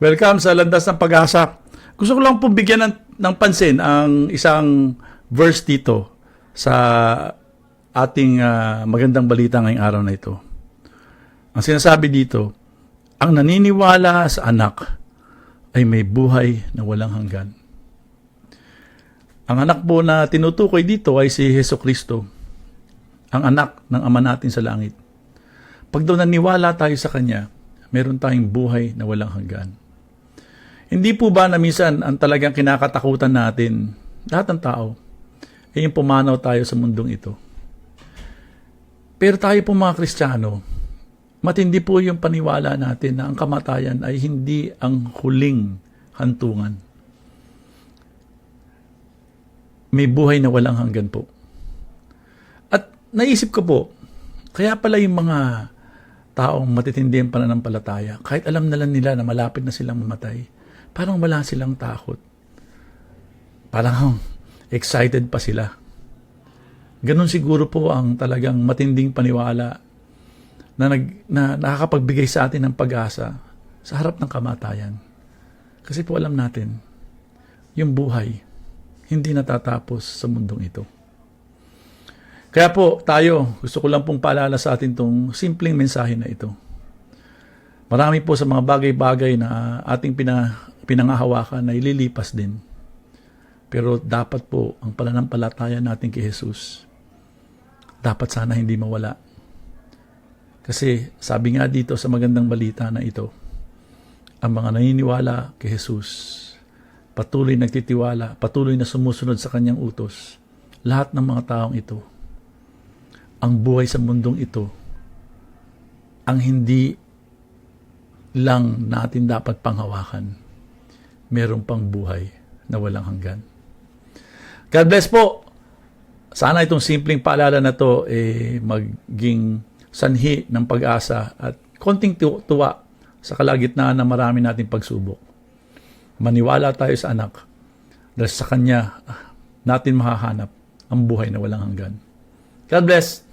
Welcome sa Landas ng Pag-asa. Gusto ko lang pong bigyan ng, ng pansin ang isang verse dito sa ating ah, magandang balita ngayong araw na ito. Ang sinasabi dito, ang naniniwala sa anak ay may buhay na walang hanggan. Ang anak po na tinutukoy dito ay si Heso Kristo, ang anak ng Ama natin sa langit. Pag daw naniwala tayo sa Kanya, meron tayong buhay na walang hanggan. Hindi po ba na minsan ang talagang kinakatakutan natin, lahat ng tao, ay yung pumanaw tayo sa mundong ito. Pero tayo po mga Kristiyano, matindi po yung paniwala natin na ang kamatayan ay hindi ang huling hantungan. May buhay na walang hanggan po. At naisip ko po, kaya pala yung mga taong matitindi ang pananampalataya, kahit alam na lang nila na malapit na silang mamatay, parang wala silang takot. Parang excited pa sila. Ganon siguro po ang talagang matinding paniwala na, nag, na nakakapagbigay sa atin ng pag-asa sa harap ng kamatayan. Kasi po alam natin, yung buhay, hindi natatapos sa mundong ito. Kaya po tayo, gusto ko lang pong paalala sa atin tong simpleng mensahe na ito. Marami po sa mga bagay-bagay na ating pina, pinangahawakan na ililipas din. Pero dapat po ang pananampalataya natin kay Jesus, dapat sana hindi mawala. Kasi sabi nga dito sa magandang balita na ito, ang mga naniniwala kay Jesus, patuloy nagtitiwala, patuloy na sumusunod sa kanyang utos, lahat ng mga taong ito, ang buhay sa mundong ito, ang hindi lang natin dapat panghawakan, meron pang buhay na walang hanggan. God bless po! Sana itong simpleng paalala na to eh, maging sanhi ng pag-asa at konting tu- tuwa sa kalagitnaan ng marami nating pagsubok. Maniwala tayo sa anak dahil sa kanya natin mahahanap ang buhay na walang hanggan. God bless!